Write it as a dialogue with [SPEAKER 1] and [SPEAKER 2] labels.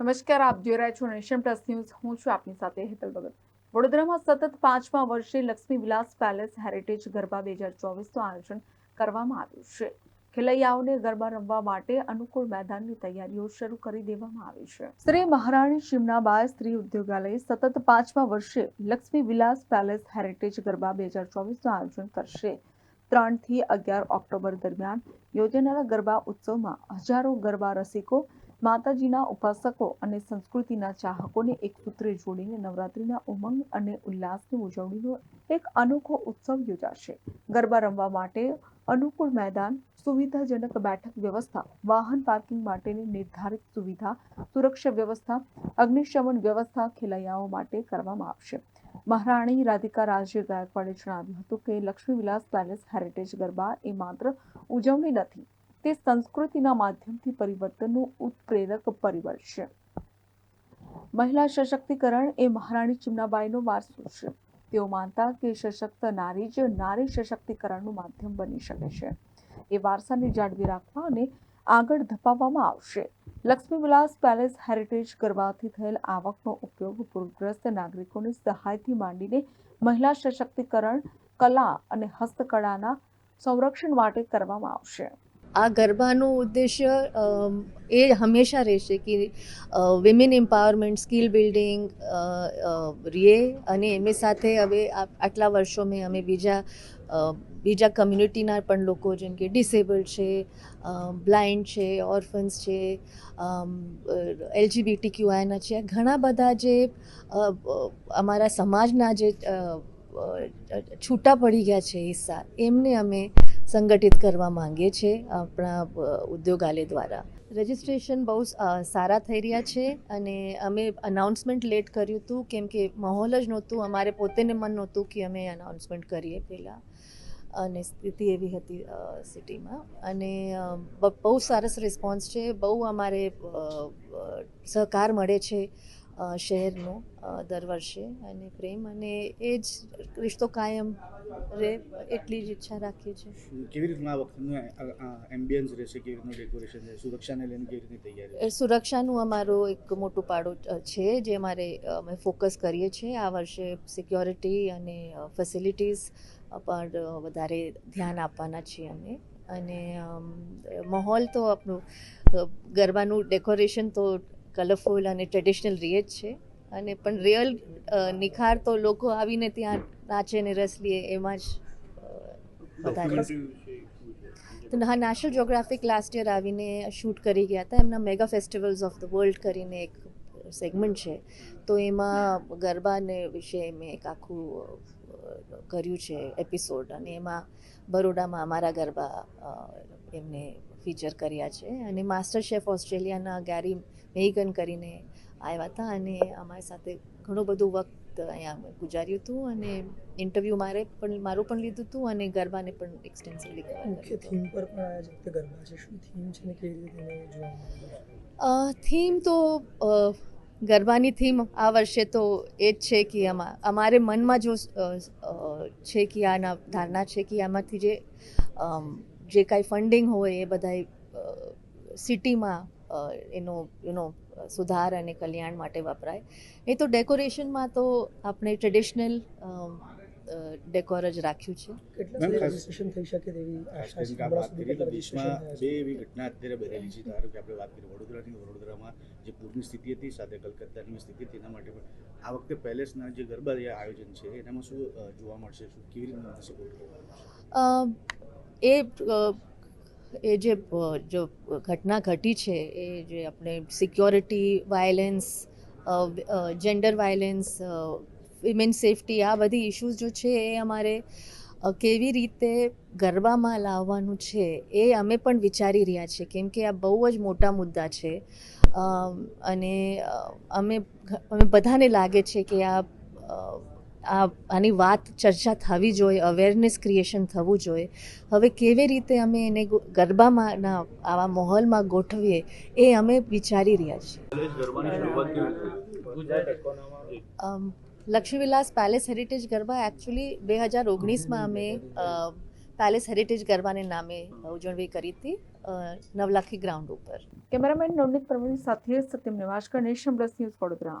[SPEAKER 1] નમસ્કાર, આપ જોઈ રહ્યા છો નેશન પ્લસ ન્યૂઝ. હું છું આપની સાથે હેતલ ભગત. વડોદરામાં સતત પાંચમા વર્ષે લક્ષ્મી વિલાસ પેલેસ હેરિટેજ ગરબા બે હજાર ચોવીસનું આયોજન કરવામાં આવ્યું છે. ખેલૈયાઓને ગરબા રમવા માટે અનુકૂળ મેદાનની તૈયારીઓ શરૂ કરી દેવામાં આવી છે. શ્રી મહારાણી શિમનાબાઈ સ્ત્રી ઉદ્યોગાલય સતત પાંચમા વર્ષે લક્ષ્મી વિલાસ પેલેસ હેરિટેજ ગરબા બે હજાર ચોવીસનું આયોજન કરશે. ત્રણથી અગિયાર ઓક્ટોબર દરમિયાન યોજાનારા ગરબા ઉત્સવમાં હજારો ગરબા રસિકો માતાજીના ઉપાસકો અને સંસ્કૃતિના ચાહકોને એક સૂત્રે જોડીને નવરાત્રિના ઉમંગ અને ઉલ્લાસની ઉજવણીનો એક અનોખો ઉત્સવ યોજાશે. ગરબા રમવા માટે અનુકૂળ મેદાન, સુવિધાજનક બેઠક વ્યવસ્થા, વાહન પાર્કિંગ માટેની નિર્ધારિત સુવિધા, સુરક્ષા વ્યવસ્થા, અગ્નિશમન વ્યવસ્થા ખેલૈયાઓ માટે કરવામાં આવશે. મહારાણી રાધિકા રાજ્ય ગાયકવાડે જણાવ્યું હતું કે લક્ષ્મી વિલાસ પેલેસ હેરિટેજ ગરબા એ માત્ર ઉજવણી નથી તે સંસ્કૃતિના માધ્યમથી પરિવર્તનનું ઉત્પ્રેરક પરિબળ છે. મહિલા સશક્તિકરણ એ મહારાણી ચિમનાબાઈનો વારસો છે. તેઓ માનતા કે સશક્ત નારી જ નારી સશક્તિકરણનું માધ્યમ બની શકે છે. એ વારસાને જાળવી રાખવા અને આગળ ધપાવવામાં આવશે. લક્ષ્મી વિલાસ પેલેસ હેરિટેજ ગરબાથી થયેલ આવકનો ઉપયોગ પૂરગ્રસ્ત નાગરિકોની સહાયથી માંડીને મહિલા સશક્તિકરણ, કલા અને હસ્તકળાના સંરક્ષણ માટે કરવામાં આવશે.
[SPEAKER 2] આ ગરબાનું ઉદ્દેશ્ય એ હંમેશા રહેશે કે વિમેન એમ્પાવરમેન્ટ સ્કિલ બિલ્ડિંગ રીએ અને એમની સાથે હવે આટલા વર્ષોમાં અમે બીજા બીજા કમ્યુનિટીના પણ લોકો જેમ કે ડિસેબલ છે બ્લાઇન્ડ છે ઓર્ફન્સ છે એલજીબીટી ક્યુઆઈના છે ઘણા બધા જે અમારા સમાજના જે છૂટા પડી ગયા છે હિસ્સા, એમને અમે સંગઠિત કરવા માંગીએ છીએ આપણા ઉદ્યોગાલય દ્વારા. રજિસ્ટ્રેશન બહુ સારા થઈ રહ્યા છે અને અમે અનાઉન્સમેન્ટ લેટ કર્યું હતું, કેમ કે માહોલ જ નહોતું, અમારે પોતેને મન નહોતું કે અમે અનાઉન્સમેન્ટ કરીએ પહેલાં. અને સ્થિતિ એવી હતી સિટીમાં. અને બહુ સરસ રિસ્પોન્સ છે, બહુ અમારે સહકાર મળે છે. શહેરનો દર વર્ષે. અને પ્રેમ અને એ જ રિશ્તો કાયમ રહે એટલી જ ઈચ્છા રાખીએ છીએ.
[SPEAKER 3] કેવી રીતના આ વખતનું એમ્બિયન્સ રહેશે? કેવી રીતનું ડેકોરેશન રહેશે સુરક્ષાને લઈને કેવી રીતની તૈયારી
[SPEAKER 2] સુરક્ષાનું અમારું એક મોટું પાડો છે જે અમારે અમે ફોકસ કરીએ છીએ. આ વર્ષે સિક્યોરિટી અને ફેસિલિટીઝ પર વધારે ધ્યાન આપવાના છીએ અમે. અને માહોલ તો આપણું ગરબાનું ડેકોરેશન તો કલરફુલ અને ટ્રેડિશનલ જ છે. અને પણ રિયલ નિખાર તો લોકો આવીને ત્યાં નાચે ને રસ લે એમાં જ વધારે. તો હા નેશનલ જ્યોગ્રાફિક લાસ્ટ યર આવીને શૂટ કરી ગયા હતા. એમના mega festivals of the world કરીને એક સેગમેન્ટ છે. તો એમાં ગરબાને વિશે મેં એક આખું કર્યું છે એપિસોડ અને એમાં બરોડામાં અમારા ગરબા એમને ફીચર કર્યા છે. અને માસ્ટર શેફ ઓસ્ટ્રેલિયાના ગેરી મેઇગન કરીને આવ્યા હતા અને અમારી સાથે ઘણું બધું વખત અહીંયા ગુજાર્યું હતું અને ઇન્ટરવ્યૂ મારે પણ મારું પણ લીધું હતું અને ગરબાને પણ એક્સટેન્સિવલી
[SPEAKER 4] મુખ્ય થીમ પર પણ આ વખતે ગરબા છે. શું થીમ છે ને કેવી રીતે
[SPEAKER 2] થીમ તો ગરબાની થીમ આ વર્ષે તો એ જ છે કે આમાં અમારે મનમાં જો છે કે આના ધારણા છે કે આમાંથી જે જે કાંઈ ફંડિંગ હોય એ બધાય સિટીમાં એનો યુનો સુધાર અને કલ્યાણ માટે વપરાય. એ તો ડેકોરેશનમાં તો આપણે ટ્રેડિશનલ ડેકોર જ રાખ્યું છે.
[SPEAKER 4] થઈ શકે
[SPEAKER 3] બે એવી ઘટના અત્યારે બનેલી છે. ધારો કે આપણે વાત કરીએ વડોદરાની વડોદરામાં જે પૂરની સ્થિતિ હતી સાથે કલકત્તાની સ્થિતિ હતી એના માટે પણ આ વખતે પેલેસના જે ગરબા આયોજન છે એનામાં શું જોવા મળશે? શું કેવી રીતે સપોર્ટ
[SPEAKER 2] એ એ જે જો ઘટના ઘટી છે, એ જે આપણે security violence gender violence women safety આ બધી ઇશ્યુઝ જો છે એ અમારે કેવી રીતે ગરબામાં લાવવાનું છે એ અમે પણ વિચારી રહ્યા છીએ. કેમ કે આ બહુ જ મોટા મુદ્દા છે. અને અમે અમે બધાને લાગે છે કે આ આની વાત ચર્ચા થવી જોઈએ અવેરનેસ ક્રિએશન થવું જોઈએ. હવે કેવી રીતે અમે એને ગરબામાં આવા માહોલમાં ગોઠવીએ એ અમે વિચારી રહ્યા છીએ. Laxmivilas palace heritage Garba actually બે હજાર ઓગણીસમાં અમે પેલેસ હેરિટેજ ગરબાને નામે ઉજવણી કરી હતી નવલાખી ગ્રાઉન્ડ ઉપર.
[SPEAKER 1] કેમેરામેન નવનીત પ્રવીણ સાથે સત્યમ નિવાસ ગણેશ ન્યૂઝ વડોદરા.